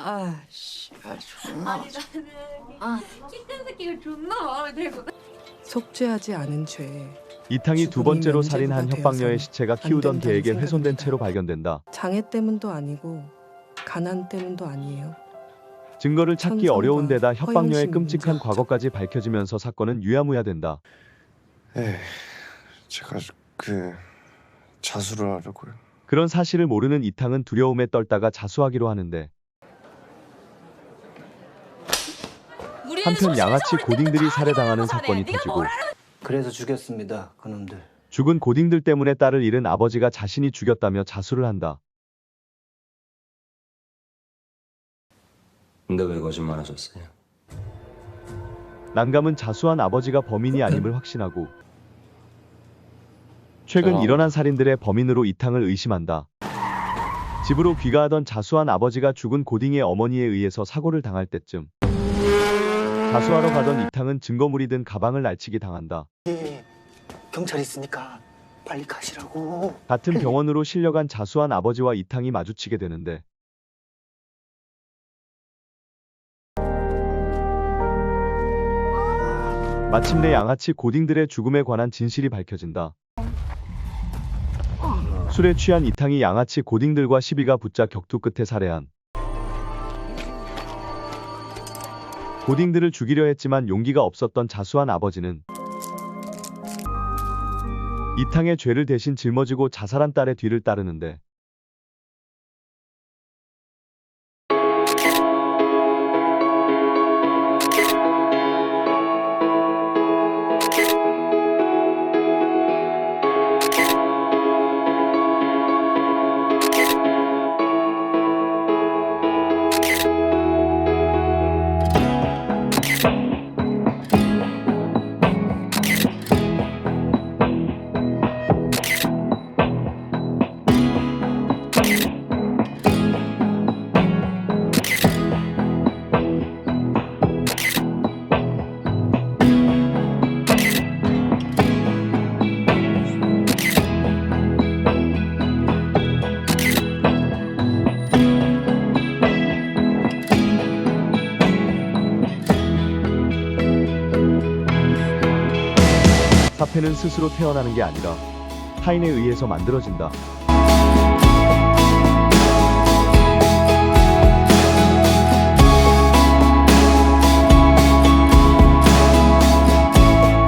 아, 씨, 아, 존나. 아니 나는 아. 키큰 새끼가 존나 마음에 들거든. 속죄하지 않은 죄. 이탕이 두 번째로 살인한 협박녀의 시체가 안 키우던 개에게 훼손된. 채로 발견된다. 장애 때문도 아니고 가난 때문도 아니에요. 증거를 찾기 어려운 데다 협박녀의 끔찍한. 과거까지 밝혀지면서 사건은 유야무야된다. 에 제가 그 자수를 하려고요. 그런 사실을 모르는 이탕은 두려움에 떨다가 자수하기로 하는데 한편 양아치 고딩들이 살해당하는 사건이 터지고 그래서 죽였습니다. 그놈들. 죽은 고딩들 때문에 딸을 잃은 아버지가 자신이 죽였다며 자수를 한다. 근데 왜 거짓말 하셨어요? 난감은 자수한 아버지가 범인이 아님을 확신하고 최근 어. 일어난 살인들의 범인으로 이탕을 의심한다. 집으로 귀가하던 자수한 아버지가 죽은 고딩의 어머니에 의해서 사고를 당할 때쯤 자수하러 가던 이탕은 증거물이 든 가방을 날치기 당한다. 예, 경찰 있으니까 빨리 가시라고. 같은 병원으로 실려간 자수한 아버지와 이탕이 마주치게 되는데 마침내 양아치 고딩들의 죽음에 관한 진실이 밝혀진다. 술에 취한 이탕이 양아치 고딩들과 시비가 붙자 격투 끝에 살해한 고딩들을 죽이려 했지만 용기가 없었던 자수한 아버지는 이탕의 죄를 대신 짊어지고 자살한 딸의 뒤를 따르는데 화폐는 스스로 태어나는 게 아니라 타인에 의해서 만들어진다.